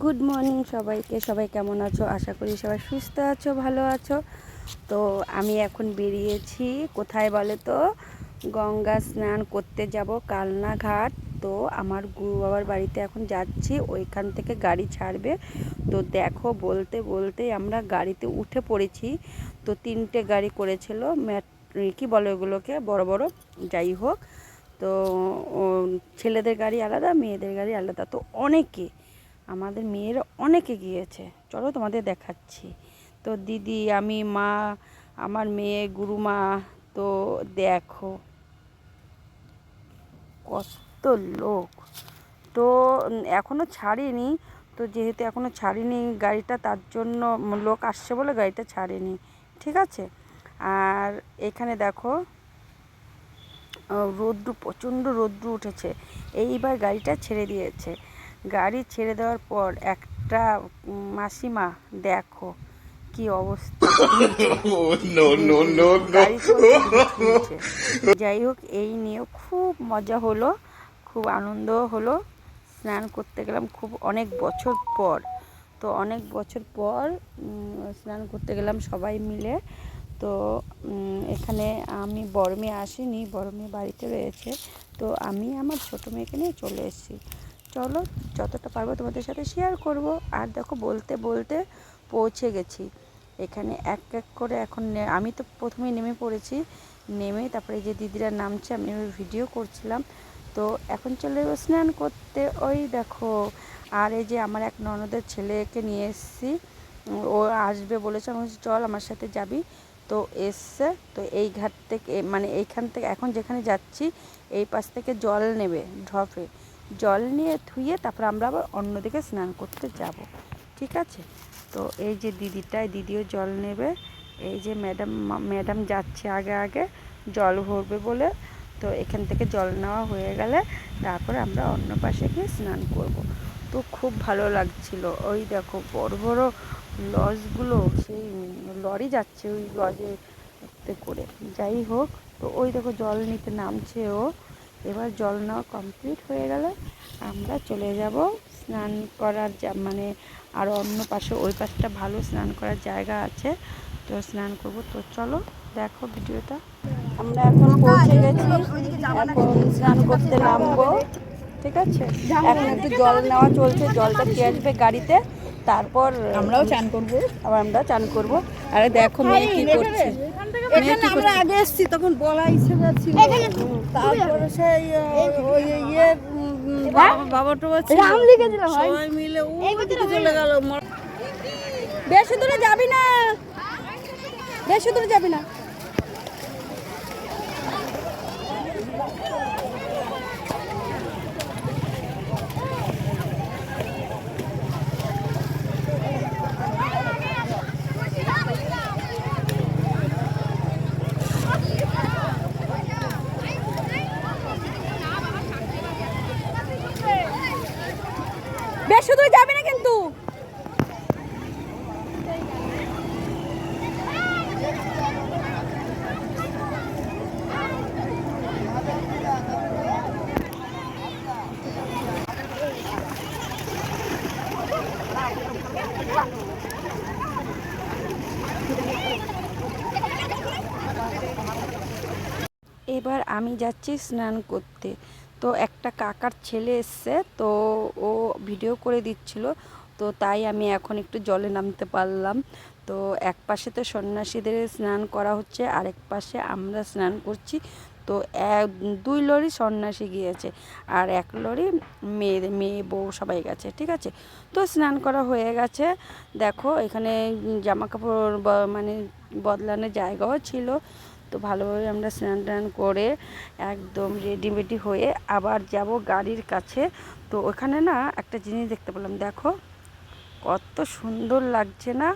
Good morning সবাইকে। সবাই কেমন আছো? আশা করি সবাই সুস্থ আছো, ভালো আছো। তো আমি এখন বেরিয়েছি। কোথায় বলে তো গঙ্গা স্নান করতে যাব কালনা ঘাট তো আমার গুরু বাবার বাড়িতে এখন যাচ্ছি। ওইখান থেকে গাড়ি ছাড়বে। তো দেখো, বলতে বলতে আমরা গাড়িতে উঠে পড়েছি। তো তিনটে গাড়ি করেছিল। ম্যাট, কী বলে ওগুলোকে? বড় বড়। যাই হোক। তো ছেলেদের গাড়ি আলাদা, মেয়েদের গাড়ি আলাদা। তো অনেকে আমাদের মেয়েরা অনেকে গিয়েছে চলো তোমাদের দেখাচ্ছি। তো দিদি আমি মা আমার মেয়ে গুরুমা তো দেখো। কত লোক। তো উম, এখনও ছাড়েনি। তো যেহেতু এখনও ছাড়েনি গাড়িটা তার জন্য লোক আসছে বলে গাড়িটা ছাড়েনি। ঠিক আছে? আর এখানে দেখো রৌদ্র প্রচণ্ড রোদ্রু উঠেছে। এইবার গাড়িটা ছেড়ে দিয়েছে। গাড়ি ছেড়ে দেওয়ার পর একটা মাসিমা দেখো কি অবস্থা। যাই হোক এই নিয়ে খুব মজা হলো খুব আনন্দ হলো। স্নান করতে গেলাম খুব অনেক বছর পর। তো অনেক বছর পর স্নান করতে গেলাম সবাই মিলে। তো এখানে আমি বড় মেয়ে আসিনি বড় মেয়ে বাড়িতে রয়েছে। তো আমি আমার ছোটো মেয়েকে নিয়ে চলে এসেছি। চলো যতটা পারব তোমাদের সাথে শেয়ার করব। আর দেখো বলতে বলতে পৌঁছে গেছি। এখানে এক এক করে এখন আমি তো প্রথমে নেমে পড়েছি। নেমে তারপরে যে দিদিরা নামছে, আমি ভিডিও করছিলাম। তো এখন চলে যাব স্নান করতে। ওই দেখো, আর এই যে আমার এক ননদের ছেলেকে নিয়ে এসেছি। ও আসবে বলেছে, আমি চল আমার সাথে যাবি। তো এসছে। তো এই ঘাট থেকে মানে এইখান থেকে, এখন যেখানে যাচ্ছি, এই পাশ থেকে জল নেবে, ঢপে। জল নিয়ে ধুয়ে তারপর আমরা আবার অন্যদিকে স্নান করতে যাব। ঠিক আছে? তো এই যে দিদিটা এই দিদিও জল নেবে। এই যে ম্যাডাম ম্যাডাম যাচ্ছে আগে আগে জল ভরবে বলে। তো এখান থেকে জল নেওয়া হয়ে গেলে তারপর আমরা অন্য পাশে গিয়ে স্নান করব। তো খুব ভালো লাগছিল। ওই দেখো বড় বড় লজগুলো, সেই লরি যাচ্ছে ওই লজে করে। যাই হোক, তো ওই দেখো জল নিতে নামছে ও। এবার জল নেওয়া কমপ্লিট হয়ে গেলে। আমরা চলে যাব স্নান করার যা মানে আর অন্য পাশে ওই পাশটা ভালো স্নান করার জায়গা আছে। তো স্নান করব। তো চলো দেখো ভিডিওটা। আমরা এখন পৌঁছে গেছি। এখন স্নান করতে নামবো। ঠিক আছে? এখন একটু জল নেওয়া চলছে। জলটা দিয়ে আসবে গাড়িতে। তারপর আমরাও চান করব। আবার আমরা চান করব। আরে দেখো মেয়ে কি করছে। এখানে আমরা আগে এসেছি তখন বলা হিসেবে ছিল তারপরে সেই ওই ইয়ে বাবা- বাবাটা ছিল রাম লিখে দিলাম সবাই মিলে ওদিকে চলে গেল। বেশি দূরে যাবি না। বেশি দূরে যাবি না। বেশি দূরে যাবি না কিন্তু। এবার আমি যাচ্ছি স্নান করতে। তো একটা কাকার ছেলে এসছে, তো ও ভিডিও করে দিচ্ছিল, তো তাই আমি এখন একটু জলে নামতে পারলাম। তো এক পাশে তো সন্ন্যাসীদের স্নান করা হচ্ছে, আরেক পাশে আমরা স্নান করছি। তো এক, দুই লরি সন্ন্যাসী গিয়েছে, আর এক লরি মেয়ে মেয়ে বউ সবাই গেছে, ঠিক আছে? তো স্নান করা হয়ে গেছে। দেখো, এখানে জামা কাপড় মানে বদলানোর জায়গাও ছিল। তো ভালোভাবে আমরা স্নান টান করে একদম রেডি মেডি হয়ে আবার যাব গাড়ির কাছে। তো ওখানে না একটা জিনিস দেখতে পেলাম, দেখো কত সুন্দর লাগছে না?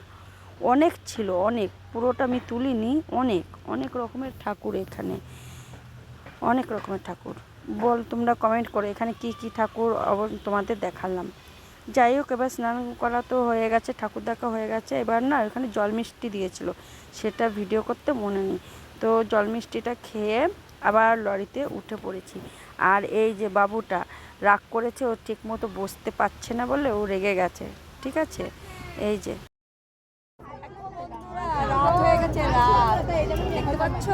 অনেক ছিল, অনেক। পুরোটা আমি তুলিনি, অনেক অনেক রকমের ঠাকুর এখানে। অনেক রকমের ঠাকুর। বল তোমরা কমেন্ট করো, এখানে কি কি ঠাকুর তোমাদের দেখালাম। যাই হোক, এবার স্নান করা তো হয়ে গেছে ঠাকুর দেখা হয়ে গেছে। এবার না ওখানে জল মিষ্টি দিয়েছিল, সেটা ভিডিও করতে মনে নেই। তো জল মিষ্টিটা খেয়ে আবার লরিতে উঠে পড়েছি। আর এই যে বাবুটা রাগ করেছে ও ঠিক মতো বসতে পারছে না বলে ও রেগে গেছে ঠিক আছে? এই যে। রাত হয়ে গেছে রাত। দেখতে পাচ্ছ?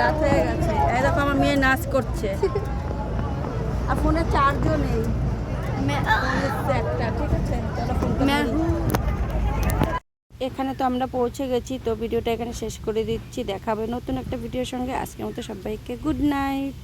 রাত হয়ে গেছে। এই দেখো আমার মেয়ে নাচ করছে। আর ফোনে চার্জও নেই ফোন একটা ঠিক আছে? চলো ফোনটা ধরি। এখানে তো আমরা পৌঁছে গেছি, তো ভিডিওটা এখানে শেষ করে দিচ্ছি। দেখাবে নতুন একটা ভিডিওর সঙ্গে। আজকের মতো সবাইকে গুড নাইট